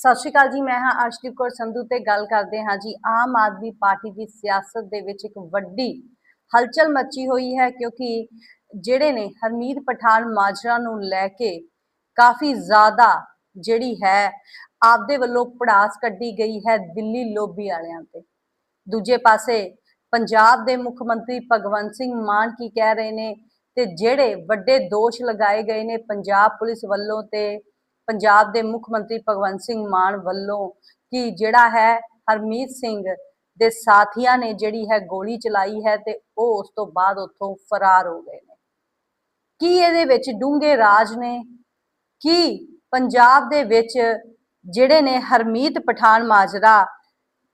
ਸਤਿ ਸ਼੍ਰੀ ਅਕਾਲ ਜੀ, ਮੈਂ ਹਾਂ ਅਰਸ਼ਦੀਪ ਕੌਰ ਸੰਧੂ ਤੇ ਗੱਲ ਕਰਦੇ ਹਾਂ ਜੀ, ਆਮ ਆਦਮੀ ਪਾਰਟੀ ਦੀ ਸਿਆਸਤ ਦੇ ਵਿੱਚ ਇੱਕ ਵੱਡੀ ਹਲਚਲ ਮੱਚੀ ਹੋਈ ਹੈ ਕਿਉਂਕਿ ਜਿਹੜੇ ਨੇ ਹਰਮੀਤ ਪਠਾਨ ਮਾਜਰਾ ਨੂੰ ਲੈ ਕੇ ਕਾਫੀ ਜ਼ਿਆਦਾ ਜਿਹੜੀ ਹੈ ਆਪਦੇ ਵੱਲੋਂ ਪੜਾਸ ਕੱਢੀ ਗਈ ਹੈ ਦਿੱਲੀ ਲੋਬੀ ਵਾਲਿਆਂ ਤੇ। ਦੂਜੇ ਪਾਸੇ ਪੰਜਾਬ ਦੇ ਮੁੱਖ ਮੰਤਰੀ ਭਗਵੰਤ ਸਿੰਘ ਮਾਨ ਕੀ ਕਹਿ ਰਹੇ ਨੇ ਤੇ ਜਿਹੜੇ ਵੱਡੇ ਦੋਸ਼ ਲਗਾਏ ਗਏ ਨੇ ਪੰਜਾਬ ਪੁਲਿਸ ਵੱਲੋਂ ਤੇ ਪੰਜਾਬ ਦੇ ਮੁੱਖ ਮੰਤਰੀ ਭਗਵੰਤ ਸਿੰਘ ਮਾਨ ਵੱਲੋਂ ਕਿ ਜਿਹੜਾ ਹੈ ਹਰਮੀਤ ਸਿੰਘ ਦੇ ਸਾਥੀਆਂ ਨੇ ਜਿਹੜੀ ਹੈ ਗੋਲੀ ਚਲਾਈ ਹੈ ਤੇ ਉਹ ਉਸ ਤੋਂ ਬਾਅਦ ਉੱਥੋਂ ਫਰਾਰ ਹੋ ਗਏ ਨੇ। ਕੀ ਇਹਦੇ ਵਿੱਚ ਡੂੰਘੇ ਰਾਜ ਨੇ? ਕੀ ਪੰਜਾਬ ਦੇ ਵਿੱਚ ਜਿਹੜੇ ਨੇ ਹਰਮੀਤ ਪਠਾਨ ਮਾਜਰਾ,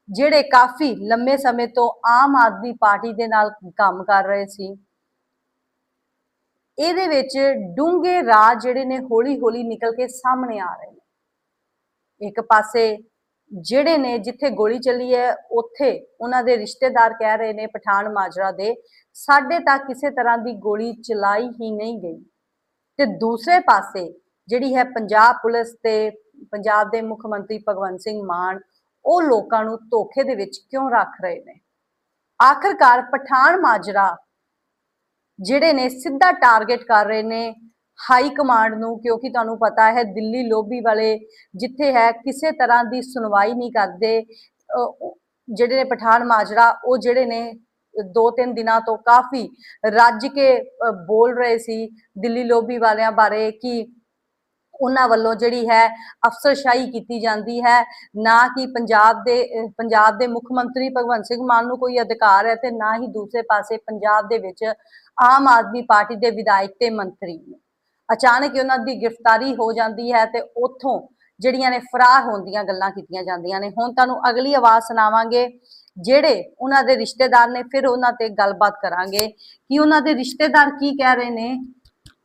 ਜਿਹੜੇ ਕਾਫੀ ਲੰਮੇ ਸਮੇਂ ਤੋਂ ਆਮ ਆਦਮੀ ਪਾਰਟੀ ਦੇ ਨਾਲ ਕੰਮ ਕਰ ਰਹੇ ਸੀ ਇਹਦੇ ਵਿੱਚ ਡੂੰਘੇ ਰਾਜ ਜਿਹੜੇ ਨੇ ਹੌਲੀ-ਹੌਲੀ ਨਿਕਲ ਕੇ ਸਾਹਮਣੇ ਆ ਰਹੇ ਨੇ। ਇੱਕ ਪਾਸੇ ਜਿਹੜੇ ਨੇ ਜਿੱਥੇ ਗੋਲੀ ਚੱਲੀ ਹੈ, ਉੱਥੇ ਉਹਨਾਂ ਦੇ ਰਿਸ਼ਤੇਦਾਰ ਕਹਿ ਰਹੇ ਨੇ ਪਠਾਨ ਮਾਜਰਾ ਦੇ, ਸਾਡੇ ਤਾਂ ਕਿਸੇ ਤਰ੍ਹਾਂ ਦੀ ਗੋਲੀ ਚਲਾਈ ਹੀ ਨਹੀਂ ਗਈ। ਤੇ ਦੂਸਰੇ ਪਾਸੇ ਜਿਹੜੀ ਹੈ ਪੰਜਾਬ ਪੁਲਿਸ ਤੇ ਪੰਜਾਬ ਦੇ ਮੁੱਖ ਮੰਤਰੀ ਭਗਵੰਤ ਸਿੰਘ ਮਾਨ, ਉਹ ਲੋਕਾਂ ਨੂੰ ਧੋਖੇ ਦੇ ਵਿੱਚ ਕਿਉਂ ਰੱਖ ਰਹੇ ਨੇ? ਆਖਰਕਾਰ ਪਠਾਨ ਮਾਜਰਾ ਜਿਹੜੇ ਨੇ ਸਿੱਧਾ ਟਾਰਗੇਟ ਕਰ ਰਹੇ ਨੇ ਹਾਈ ਕਮਾਂਡ ਨੂੰ, ਕਿਉਂਕਿ ਤੁਹਾਨੂੰ ਪਤਾ ਹੈ ਦਿੱਲੀ ਲੋਬੀ ਵਾਲੇ ਜਿੱਥੇ ਹੈ ਕਿਸੇ ਤਰ੍ਹਾਂ ਦੀ ਸੁਣਵਾਈ ਨਹੀਂ ਕਰਦੇ ਜਿਹੜੇ ਨੇ ਪਠਾਨ ਮਾਜਰਾ, ਉਹ ਜਿਹੜੇ ਨੇ ਦੋ ਤਿੰਨ ਦਿਨਾਂ ਤੋਂ ਕਾਫੀ ਰੱਜ ਕੇ ਬੋਲ ਰਹੇ ਸੀ ਦਿੱਲੀ ਲੋਬੀ ਵਾਲਿਆਂ ਬਾਰੇ ਕਿ ਉਹਨਾਂ ਵੱਲੋਂ ਜਿਹੜੀ ਹੈ ਅਫਸਰਸ਼ਾਹੀ ਕੀਤੀ ਜਾਂਦੀ ਹੈ, ਨਾ ਕਿ ਪੰਜਾਬ ਦੇ ਪੰਜਾਬ ਦੇ ਮੁੱਖ ਮੰਤਰੀ ਭਗਵੰਤ ਸਿੰਘ ਮਾਨ ਨੂੰ ਕੋਈ ਅਧਿਕਾਰ ਹੈ ਤੇ ਨਾ ਹੀ ਦੂਸਰੇ ਪਾਸੇ ਪੰਜਾਬ ਦੇ ਵਿੱਚ ਆਮ ਆਦਮੀ ਪਾਰਟੀ ਦੇ ਵਿਧਾਇਕ ਤੇ ਮੰਤਰੀ ਨੂੰ। ਅਚਾਨਕ ਹੀ ਉਹਨਾਂ ਦੀ ਗ੍ਰਿਫਤਾਰੀ ਹੋ ਜਾਂਦੀ ਹੈ ਤੇ ਉੱਥੋਂ ਜਿਹੜੀਆਂ ਨੇ ਫਰਾਰ ਹੋਣ ਦੀਆਂ ਗੱਲਾਂ ਕੀਤੀਆਂ ਜਾਂਦੀਆਂ ਨੇ। ਹੁਣ ਤੁਹਾਨੂੰ ਅਗਲੀ ਆਵਾਜ਼ ਸੁਣਾਵਾਂਗੇ, ਜਿਹੜੇ ਉਹਨਾਂ ਦੇ ਰਿਸ਼ਤੇਦਾਰ ਨੇ, ਫਿਰ ਉਹਨਾਂ ਤੇ ਗੱਲਬਾਤ ਕਰਾਂਗੇ। ਕਿ ਉਹਨਾਂ ਦੇ ਰਿਸ਼ਤੇਦਾਰ ਕੀ ਕਹਿ ਰਹੇ ਨੇ?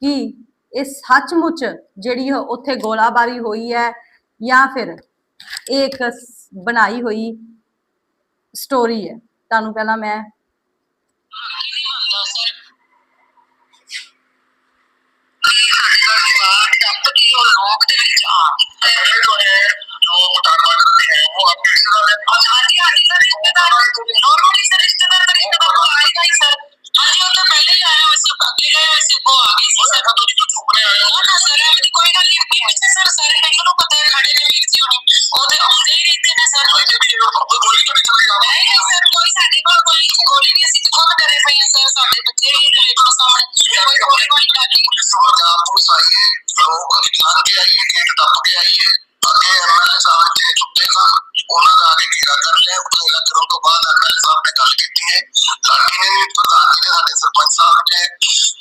ਕਿ ਇਹ ਸੱਚਮੁੱਚ ਜਿਹੜੀ ਉੱਥੇ ਗੋਲਾਬਾਰੀ ਹੋਈ ਹੈ ਜਾਂ ਫਿਰ ਇਹ ਇੱਕ ਬਣਾਈ ਹੋਈ ਸਟੋਰੀ ਹੈ? ਤੁਹਾਨੂੰ ਪਹਿਲਾਂ ਮੈਂ ਰਿਸ਼ਤੇਦਾਰ ਨੋਰਮਲੀ ਸਰ ਰਿਸ਼ਤੇਦਾਰ ਤਾਂ ਰਿਸ਼ਤੇਦਾਰ ਕੋਲ ਆਏਗਾ ਹੀ ਸਰ ਹਾਂਜੀ ਉਹ ਤਾਂ ਪਹਿਲੇ ਹੀ ਆਇਆ ਹੋਇਆ ਸੀ ਅੱਗੇ ਗਏ ਹੋਏ ਸੀ ਉਹ ਆ ਗਈ ਸੀ ਸਰ ਤੋਂ ਜੋ ਛੁਪਨੇ ਆਏ ਨਾ ਨਾ ਸਰ ਐਵੇਂ ਦੀ ਕੋਈ ਗੱਲ ਨਹੀਂ ਅੱਗੇ ਪਿੱਛੇ ਸਰ ਸਾਰੇ ਮੈਨੂੰ ਨੂੰ ਪਤਾ ਹੈ ਖੜੇ ਨੇ ਵੀਰ ਜੀ ਹੁਣ ਉਹ ਤੇ ਆਉਂਦੇ ਹੀ ਰਹਿੰਦੇ ਨੇ ਸਰ ਕੋਈ ਵੀ ਉਹ ਗੋਲੀ ਤੋਂ ਵੀ ਚਲੀ ਜਾਵੇ ਨਹੀਂ ਨਹੀਂ ਸਰ ਕੋਈ ਸਾਡੇ ਕੋਲ ਕੋਈ ਗੋਲੀ ਨਹੀਂ ਅਸੀਂ ਖੁਦ ਕਰੇ ਪਏ ਹਾਂ ਸਰ ਸਾਡੇ ਬੱਚੇ ਹੀ ਨੇ ਦੇਖੋ ਸਾਹਮਣੇ ਕੋਈ ਗੋਲੀ ਕੋਈ ਨਹੀਂ ਪੁਲਿਸ ਪੰਜਾਬ ਪੁਲਿਸ ਆਈ ਹੈ ਲੋਕ ਨਿਕਾਲ ਕੇ ਆਈਏ ਗੇਟ ਟੱਪ ਕੇ ਆਈਏ ਅੱਗੇ ਐਮਐਲਏ ਸਾਹਿਬ ਇੱਥੇ ਚੁੱਕੇ ਸਨ ਉਹਨਾਂ ਦਾ ਆਗੇ ਕਰਨ ਤੋਂ ਬਾਅਦ ਐਮਐਲਏ ਸਾਹਿਬ ਨੇ ਗੱਲ ਕੀਤੀ ਹੈ ਲਾਡੀ ਨੇ ਵੀ ਪ੍ਰਧਾਨ ਜੀ ਨੇ ਸਾਡੇ ਸਰਪੰਚ ਸਾਹਿਬ ਨੇ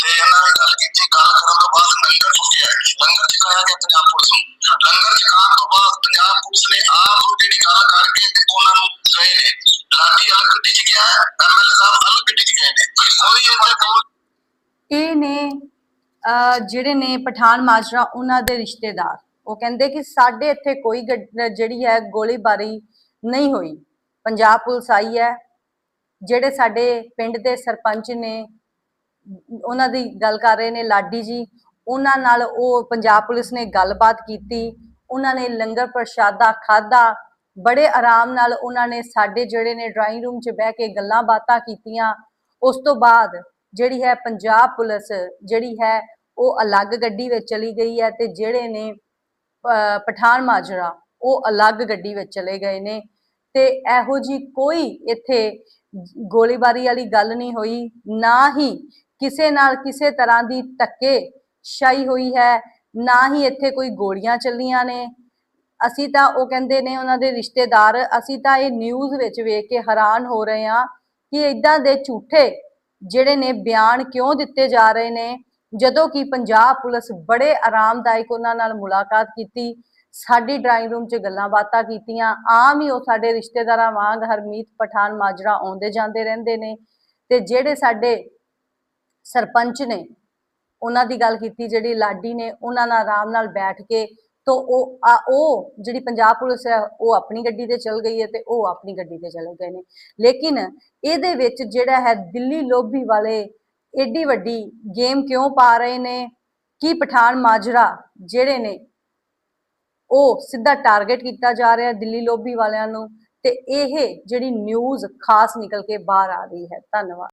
ਤੇ ਇਹਨਾਂ ਨੇ ਗੱਲ ਕੀਤੀ ਗੱਲ ਕਰਨ ਤੋਂ ਬਾਅਦ ਲੰਗਰ ਚੁੱਕਿਆ ਲੰਗਰ ਚੁਕਾਇਆ ਗਿਆ ਪੰਜਾਬ ਪੁਲਿਸ ਨੂੰ ਲੰਗਰ ਚੁਕਾਉਣ ਤੋਂ ਬਾਅਦ ਪੰਜਾਬ ਪੁਲਿਸ ਨੇ ਆਪ ਜਿਹੜੀ ਗੱਲ ਕਰਕੇ ਤੇ ਉਹਨਾਂ ਨੂੰ ਗਏ ਨੇ ਲਾਡੀ ਅਲੱਗ ਗੱਡੀ ਚ ਗਿਆ ਐਮਐਲਏ ਸਾਹਿਬ ਅਲੱਗ ਗੱਡੀ ਚ ਗਏ ਨੇ ਕੋਈ ਇੱਥੇ ਕੋਲ ਇਹ ਨੇ, ਅਹ, ਜਿਹੜੇ ਨੇ ਪਠਾਨ ਮਾਜਰਾ, ਉਹਨਾਂ ਦੇ ਰਿਸ਼ਤੇਦਾਰ। ਉਹ ਕਹਿੰਦੇ ਕਿ ਸਾਡੇ ਇੱਥੇ ਕੋਈ ਗੱਡ- ਜਿਹੜੀ ਹੈ, ਗੋਲੀਬਾਰੀ ਨਹੀਂ ਹੋਈ। ਪੰਜਾਬ ਪੁਲਿਸ ਆਈ ਹੈ, ਜਿਹੜੇ ਸਾਡੇ ਪਿੰਡ ਦੇ ਸਰਪੰਚ ਨੇ, ਉਹਨਾਂ ਦੀ ਗੱਲ ਕਰ ਰਹੇ ਨੇ ਲਾਡੀ ਜੀ, ਉਹਨਾਂ ਨਾਲ ਉਹ ਪੰਜਾਬ ਪੁਲਿਸ ਨੇ ਗੱਲਬਾਤ ਕੀਤੀ, ਉਹਨਾਂ ਨੇ ਲੰਗਰ ਪ੍ਰਸ਼ਾਦਾ ਖਾਦਾ ਬੜੇ ਆਰਾਮ ਨਾਲ ਉਹਨਾਂ ਨੇ ਸਾਡੇ ਜਿਹੜੇ ਨੇ ਡਰਾਇੰਗ ਰੂਮ 'ਚ ਬਹਿ ਕੇ ਗੱਲਾਂ ਬਾਤਾਂ ਕੀਤੀਆਂ, ਉਸ ਤੋਂ ਬਾਅਦ ਜਿਹੜੀ ਹੈ ਪੰਜਾਬ ਪੁਲਿਸ, ਜਿਹੜੀ ਹੈ ਉਹ ਅਲੱਗ ਗੱਡੀ ਵਿੱਚ ਚਲੀ ਗਈ ਹੈ ਤੇ ਜਿਹੜੇ ਨੇ, ਅਹ ਪਠਾਨ ਮਾਜਰਾ, ਉਹ ਅਲੱਗ ਗੱਡੀ ਵਿੱਚ ਚਲੇ ਗਏ ਨੇ ਤੇ ਇਹੋ ਜੀ ਕੋਈ ਇੱਥੇ ਗੋਲੀਬਾਰੀ ਵਾਲੀ ਗੱਲ ਨਹੀਂ ਹੋਈ, ਨਾ ਹੀ ਕਿਸੇ ਨਾਲ ਕਿਸੇ ਤਰ੍ਹਾਂ ਦੀ ਧੱਕੇ ਸ਼ਾਈ ਹੋਈ ਹੈ, ਨਾ ਹੀ ਇੱਥੇ ਕੋਈ ਗੋਲੀਆਂ ਚੱਲੀਆਂ ਨੇ। ਅਸੀਂ ਤਾਂ ਉਹ ਕਹਿੰਦੇ ਨੇ ਉਹਨਾਂ ਦੇ ਰਿਸ਼ਤੇਦਾਰ, ਅਸੀਂ ਤਾਂ ਇਹ ਨਿਊਜ਼ ਵਿੱਚ ਵੇਖ ਕੇ ਹੈਰਾਨ ਹੋ ਰਹੇ ਹਾਂ ਕਿ ਇਦਾਂ ਦੇ ਝੂਠੇ ਜਿਹੜੇ ਨੇ ਬਿਆਨ ਕਿਉਂ ਦਿੱਤੇ ਜਾ ਰਹੇ ਨੇ। ਜਦੋਂ ਕਿ ਪੰਜਾਬ ਪੁਲਿਸ ਬੜੇ ਆਰਾਮਦਾਇਕ ਉਹਨਾਂ ਨਾਲ ਮੁਲਾਕਾਤ ਕੀਤੀ ਸਾਡੀ ਡਰਾਇੰਗ ਰੂਮ 'ਚ ਗੱਲਾਂ ਬਾਤਾਂ ਕੀਤੀਆਂ, ਆਮ ਹੀ ਉਹ ਸਾਡੇ ਰਿਸ਼ਤੇਦਾਰਾਂ ਵਾਂਗ ਹਰਮੀਤ ਪਠਾਨ ਮਾਜਰਾ ਆਉਂਦੇ ਜਾਂਦੇ ਰਹਿੰਦੇ ਨੇ ਤੇ ਜਿਹੜੇ ਸਾਡੇ ਸਰਪੰਚ ਨੇ, ਉਹਨਾਂ ਦੀ ਗੱਲ ਕੀਤੀ, ਜਿਹੜੀ ਲਾਡੀ ਨੇ, ਉਹਨਾਂ ਨਾਲ ਆਰਾਮ ਨਾਲ ਬੈਠ ਕੇ ਤੋ ਉਹ, ਆ, ਉਹ ਜਿਹੜੀ ਪੰਜਾਬ ਪੁਲਿਸ ਹੈ, ਉਹ ਆਪਣੀ ਗੱਡੀ ਤੇ ਚਲ ਗਈ ਹੈ ਤੇ ਉਹ ਆਪਣੀ ਗੱਡੀ ਤੇ ਚਲੇ ਗਏ ਨੇ। ਲੇਕਿਨ ਇਹਦੇ ਵਿੱਚ ਜਿਹੜਾ ਹੈ ਦਿੱਲੀ ਲੋਭੀ ਵਾਲੇ ਏਡੀ ਵੱਡੀ ਗੇਮ ਕਿਉਂ ਪਾ ਰਹੇ ਨੇ? ਕੀ ਪਠਾਨ ਮਾਜਰਾ ਜਿਹੜੇ ਨੇ ਉਹ ਸਿੱਧਾ ਟਾਰਗੇਟ ਕੀਤਾ ਜਾ ਰਿਹਾ ਦਿੱਲੀ ਲੋਬੀ ਵਾਲਿਆਂ ਨੂੰ ਤੇ ਇਹ ਜਿਹੜੀ ਨਿਊਜ਼ ਖਾਸ ਨਿਕਲ ਕੇ ਬਾਹਰ ਆ ਰਹੀ ਹੈ। ਧੰਨਵਾਦ।